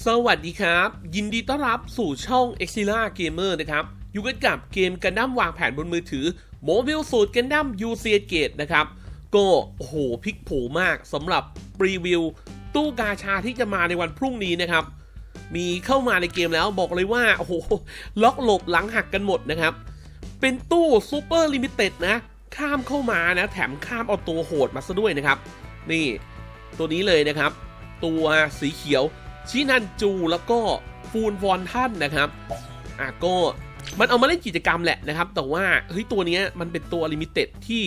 สวัสดีครับ ยินดีต้อนรับสู่ช่อง e x i l a Gamer นะครับอยู่กันกับเกมกันดั้มวางแผนบนมือถือ โมบิลสูตรกันดั้ม u c g a t e นะครับ ก็โอ้โหพลิกโผมากสำหรับรีวิว ตู้กาชาที่จะมาในวันพรุ่งนี้นะครับ มีเข้ามาในเกมแล้วบอกเลยว่าโอ้โหล็อกหลบหลังหักกันหมดนะครับ เป็นตู้ซูเปอร์ลิมิเต็ดนะ ข้ามเข้ามานะ แถมข้ามเอาตัวโหดมาซะด้วยนะครับ นี่ ตัวนี้เลยนะครับ ตัวสีเขียว ชินันจูแล้วก็ฟูนฟอนท่านนะครับอะก็มันเอามาเล่นกิจกรรมแหละนะครับ แต่ว่าเฮ้ยตัวนี้มันเป็นตัวลิมิเต็ดที่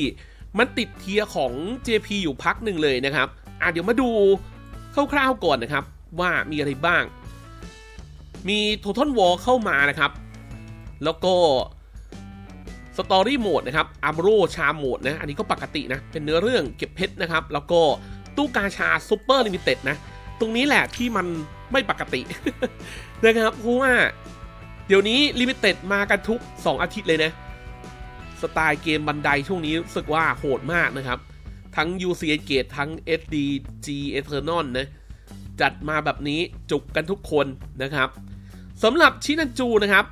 มันติดเทียของ JP อยู่พักหนึ่งเลยนะครับอะเดี๋ยวมาดูคร่าวๆก่อนนะครับ ว่ามีอะไรบ้าง มีโททอนวอลเข้ามานะครับ แล้วก็สตอรี่โหมดนะครับอาร์โรชาโหมดนะ อันนี้ก็ปกตินะ เป็นเนื้อเรื่องเก็บเพชรนะครับ แล้วก็ตู้กาชาซูเปอร์ลิมิเต็ดนะ ตรงนี้แหละที่มันไม่ปกตินะครับเพราะว่าเดี๋ยวนี้ลิมิเต็ดมากันทุก 2 อาทิตย์เลยนะ สไตล์เกมบันไดช่วงนี้รู้สึกว่าโหดมากนะครับ ทั้ง UCA Gate ทั้ง SDG Eternal นะ จัดมาแบบนี้จุกกันทุกคนนะครับสำหรับชินันจูนะครับ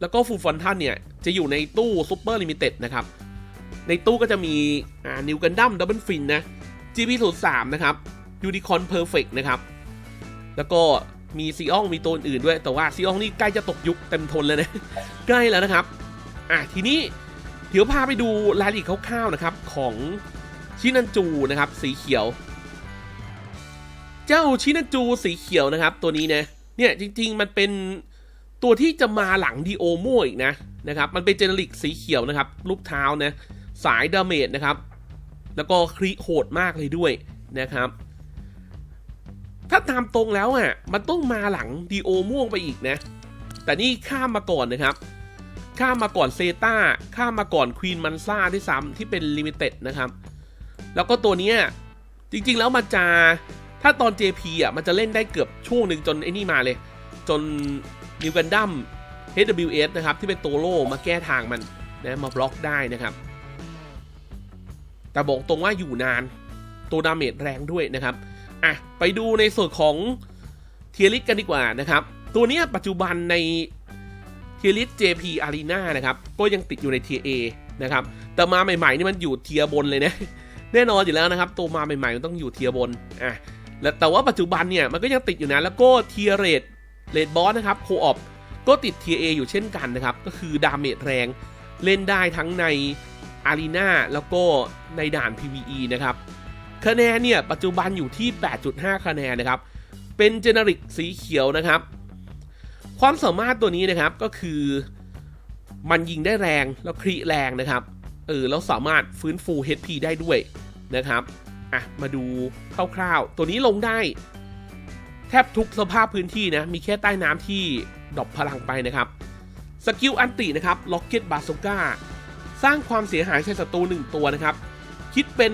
แล้วก็ฟูฟอนทันเนี่ย จะอยู่ในตู้ซูเปอร์ลิมิเต็ดนะครับ ในตู้ก็จะมีนิวกันดั้มดับเบิลฟินนะ GP 0 3 นะครับ ยูนิคอนเพอร์เฟกนะครับ แล้วก็มีซีอองมีตัวอื่นด้วย แต่ว่าซีอองนี่ใกล้จะตกยุคเต็มทนเลยนะ ใกล้แล้วนะครับ อะทีนี้เดี๋ยวพาไปดูรายละเอียดคร่าวๆนะครับของชินันจูนะครับ สีเขียว เจ้าชินันจูสีเขียวนะครับ ตัวนี้นะเนี่ยจริง ๆ มันเป็นตัวที่จะมาหลังดีโอโมอีกนะนะครับ มันเป็นเจเนริกสีเขียวนะครับลูกเท้านะสายดาเมจนะครับ แล้วก็ครีโหดมากเลยด้วยนะครับ ถ้าตามตรงแล้วอะมันต้องมาหลังดีโอม่วงไปอีกนะ แต่นี่ข้ามมาก่อนนะครับ ข้ามมาก่อนเซตาข้ามมาก่อนควีนมันซ่าที่ซ้ำที่เป็นลิมิเต็ดนะครับ แล้วก็ตัวนี้จริงๆแล้วมันจะถ้าตอน JP อะมันจะเล่นได้เกือบช่วงหนึ่งจนไอ้นี่มาเลย จนนิวกันดัม HWS นะครับ ที่เป็นโตโรมาแก้ทางมันนะมาบล็อกได้นะครับ แต่บอกตรงว่าอยู่นาน ตัวดาเมจแรงด้วยนะครับ อะไปดูในส่วนของเทียริสกันดีกว่านะครับ ตัวนี้ปัจจุบันในเทียริส JP Arena นะครับ ก็ยังติดอยู่ในเทีย A นะครับ แต่มาใหม่ๆนี่มันอยู่เทียบนเลยนะแน่นอนอยู่แล้วนะครับ ตัวมาใหม่ๆมันต้องอยู่เทียบนอะแล้วแต่ว่าปัจจุบันเนี่ยมันก็ยังติดอยู่นะแล้วก็เทียเรดเรดบอสนะครับโคออปก็ติดเทีย A อยู่เช่นกันนะครับ ก็คือดาเมจแรงเล่นได้ทั้งในอารีนาแล้วก็ในด่าน PVE นะครับ คะแนนเนี่ยปัจจุบันอยู่ที่ 8.5 คะแนนนะครับ เป็นเจเนริกสีเขียวนะครับ ความสามารถตัวนี้นะครับก็คือมันยิงได้แรงแล้วครีแรงนะครับเออแล้วสามารถฟื้นฟู HP ได้ด้วยนะครับอะมาดูคร่าวๆ ตัวนี้ลงได้ แทบทุกสภาพพื้นที่นะ มีแค่ใต้น้ำที่ดรอปพลังไปนะครับ สกิลอันตินะครับล็อกเก็ตบาซูก้าสร้างความเสียหายใส่ศัตรูหนึ่งตัวนะครับ คิดเป็น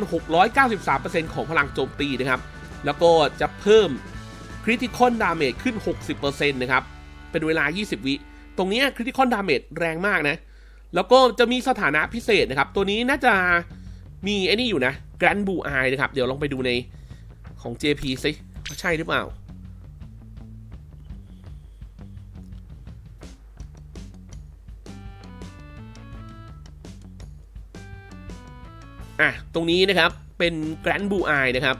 693%ของพลังโจมตีนะครับ แล้วก็จะเพิ่มคริติคอนดาเมจขึ้น 60%นะครับ เป็นเวลา 20 วิ ตรงนี้คริติคอนดาเมจแรงมากนะ แล้วก็จะมีสถานะพิเศษนะครับ ตัวนี้น่าจะมีไอ้นี่อยู่นะแกรนบูอายนะครับ เดี๋ยวลองไปดูในของ JP ซิใช่หรือเปล่า อะตรงนี้นะครับเป็นแกรนบูไอนะครับ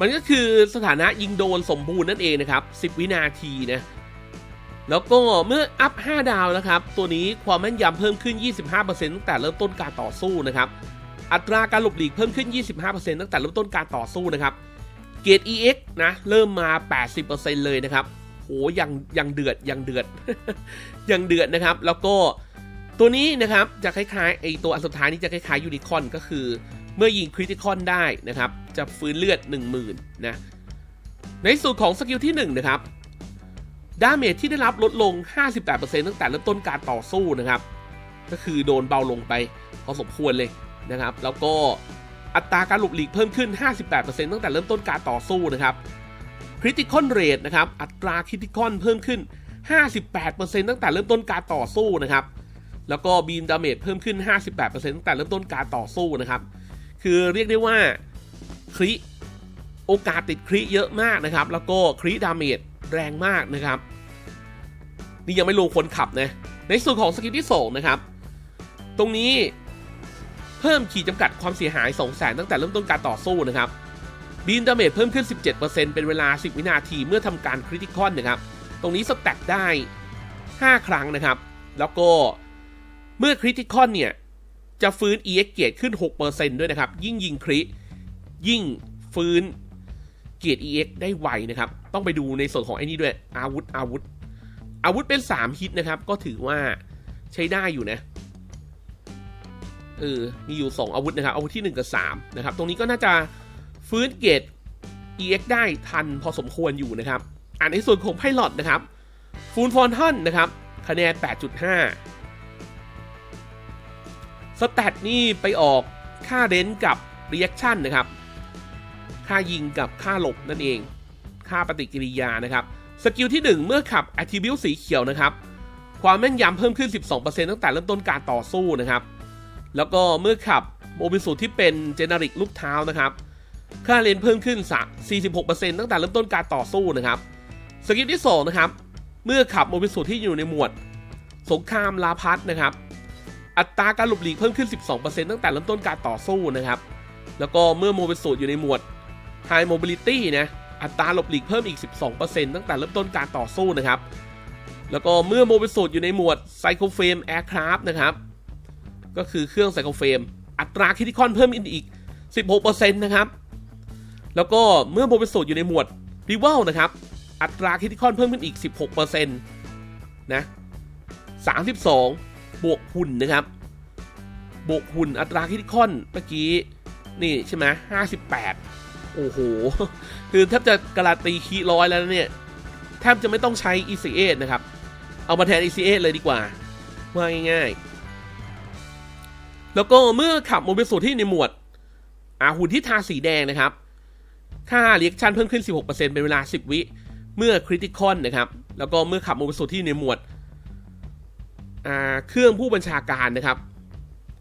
มันก็คือสถานะยิงโดนสมบูรณ์นั่นเองนะครับ 10 วินาทีนะแล้วก็เมื่ออัพ 5 ดาวนะครับ ตัวนี้ความแม่นยำเพิ่มขึ้น 25%ตั้งแต่เริ่มต้นการต่อสู้นะครับ อัตราการหลบหลีกเพิ่มขึ้น 25%ตั้งแต่เริ่มต้นการต่อสู้นะครับ เกรด EX นะ เริ่มมา 80%เลยนะครับ โหยังยังเดือดยังเดือดยังเดือดนะครับ แล้วก็ ตัวนี้นะครับจะคล้ายๆไอตัวอันสุดท้ายนี้จะคล้ายๆยูนิคอนก็คือ เมื่อยิงคริติคอนได้นะครับ จะฟื้นเลือด 10,000นะในส่วนของสกิลที่ 1 นะครับดาเมจที่ได้รับลดลง 58%ตั้งแต่เริ่มต้นการต่อสู้นะครับ ก็คือโดนเบาลงไปพอสมควรเลยนะครับ แล้วก็อัตราการหลบหลีกเพิ่มขึ้น 58%ตั้งแต่เริ่มต้นการต่อสู้นะครับคริติคอนเรทนะครับ อัตราคริติคอนเพิ่มขึ้น 58%ตั้งแต่เริ่มต้นการต่อสู้นะครับ แล้วก็บีมดาเมจเพิ่มขึ้น 58%ตั้งแต่เริ่มต้นการต่อสู้นะครับ คือเรียกได้ว่าคริโอกาสติดคริเยอะมากนะครับ แล้วก็คริดาเมจแรงมากนะครับ นี่ยังไม่รวมคนขับนะ ในส่วนของสกิลที่2นะครับ ตรงนี้เพิ่มขีดจำกัดความเสียหาย 2 0 0แสนตั้งแต่เริ่มต้นการต่อสู้นะครับบีนดาเมจเพิ่มขึ้น 17%เป็นเวลา 10 วินาทีเมื่อทำการคริติคอนนะครับ ตรงนี้สแต็กได้ 5 ครั้งนะครับ แล้วก็ เมื่อคริติคอนเนี่ย จะฟื้น EX เกียรติขึ้น 6%ด้วยนะครับ ยิ่งยิงคริ ยิ่งฟื้นเกียรติ EX ได้ไวนะครับ ต้องไปดูในส่วนของไอ้นี่ด้วย อาวุธอาวุธ อาวุธเป็น 3 ฮิตนะครับ ก็ถือว่าใช้ได้อยู่นะเออมีอยู่ 2 อาวุธนะครับ อาวุธที่ 1 กับ 3 นะครับ ตรงนี้ก็น่าจะฟื้นเกรด EX ได้ทันพอสมควรอยู่นะครับ อ่านในส่วนของไพลอตนะครับ ฟูลฟอนทันนะครับ คะแนน 8.5 สแตทนี่ไปออกค่าเรนกับ reaction นนะครับ ค่ายิงกับค่าหลบนั่นเอง ค่าปฏิกิริยานะครับ สกิลที่ 1 เมื่อขับ attribute สีเขียวนะครับ ความแม่นยำเพิ่มขึ้น 12%ตั้งแต่เริ่มต้นการต่อสู้นะครับ แล้วก็เมื่อขับโมบิสูที่เป็นเจเนริกลูกเท้านะครับ ค่าเลนเพิ่มขึ้น 46%ตั้งแต่เริ่มต้นการต่อสู้นะครับ สกิลที่2นะครับ เมื่อขับโมบิสูที่อยู่ในหมวด สงครามลาพัสนะครับ อัตราการหลบหลีกเพิ่มขึ้น 12%ตั้งแต่เริ่มต้นการต่อสู้นะครับ แล้วก็เมื่อโมบิสูตอยู่ในหมวด High Mobility นะอัตราหลบหลีกเพิ่มอีก 12%ตั้งแต่เริ่มต้นการต่อสู้นะครับ แล้วก็เมื่อโมบิสูตอยู่ในหมวด Psycho Frame Aircraft นะครับ ก็คือเครื่อง Psycho Frame อัตราคิติคอนเพิ่มอีก 16%นะครับ แล้วก็เมื่อโมบิสูตอยู่ในหมวด Rival นะครับ อัตราคิติคอนเพิ่มขึ้นอีก 16%นะ32 บวกหุ่นนะครับ บวกหุ่นอัตราคิติคอนเมื่อกี้ นี่ใช่ไหม58โอ้โห คือแทบจะการันตีคีร้อยแล้วเนี่ย แทบจะไม่ต้องใช้ ECA นะครับ เอามาแทน ECA เลยดีกว่า ว่าง่ายๆ แล้วก็เมื่อขับโมบิสูตรที่ในหมวดอาหุ่นที่ทาสีแดงนะครับ ค่าเรียกชันเพิ่มขึ้น 16%เป็นเวลา 10 วิ เมื่อคริติคอนนะครับ แล้วก็เมื่อขับโมบิสูตรที่ในหมวด เครื่องผู้บัญชาการนะครับ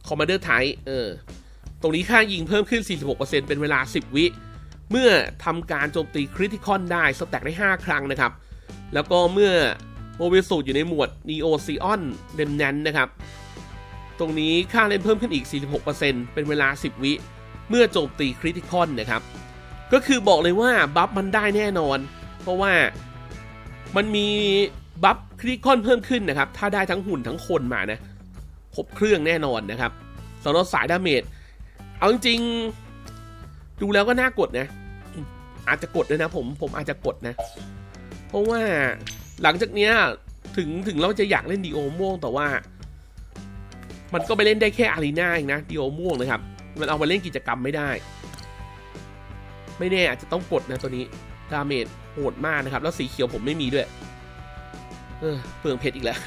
Commander Type เออตรงนี้ค่ายิงเพิ่มขึ้น 46%เป็นเวลา 10 วิ เมื่อทำการโจมตีคริติคอนได้สแต็กได้ 5 ครั้งนะครับ แล้วก็เมื่อโมบิสูตอยู่ในหมวด Neo Sion r e m n a n t นะครับ ตรงนี้ค่าเล่นเพิ่มขึ้นอีก 46%เป็นเวลา 10 วิ เมื่อโจมตีคริติคอนนะครับ ก็คือบอกเลยว่าบัฟมันได้แน่นอน เพราะว่ามันมี บัฟคริคอนเพิ่มขึ้นนะครับ ถ้าได้ทั้งหุ่นทั้งคนมานะครบเครื่องแน่นอนนะครับสำหรับสายดาเมจ เอาจริงๆดูแล้วก็น่ากดนะ อาจจะกดด้วยนะผมผมอาจจะกดนะ เพราะว่าหลังจากเนี้ยถึงถึงเราจะอยากเล่นดีโอม่วงแต่ว่า มันก็ไปเล่นได้แค่อารีนาเองนะดีโอม่วงนะครับ มันเอามาเล่นกิจกรรมไม่ได้ ไม่แน่อาจจะต้องกดนะตัวนี้ดาเมจโหดมากนะครับ แล้วสีเขียวผมไม่มีด้วย เปลืองเพชรอีกแล้ว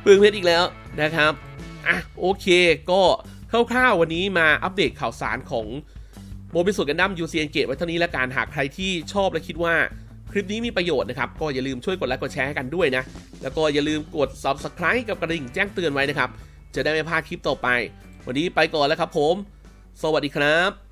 เปลืองเพชรอีกแล้วนะครับ อะโอเค ก็คร่าวๆวันนี้มาอัปเดตข่าวสารของโมบิสุกันดั้มยูซีเอ็นเกตไว้เท่านี้ละกันหากใครที่ชอบและคิดว่าคลิปนี้มีประโยชน์นะครับ ก็อย่าลืมช่วยกดไลค์กดแชร์ให้กันด้วยนะ แล้วก็อย่าลืมกด subscribe กับกระดิ่งแจ้งเตือนไว้นะครับ จะได้ไม่พลาดคลิปต่อไป วันนี้ไปก่อนแล้วครับผม สวัสดีครับ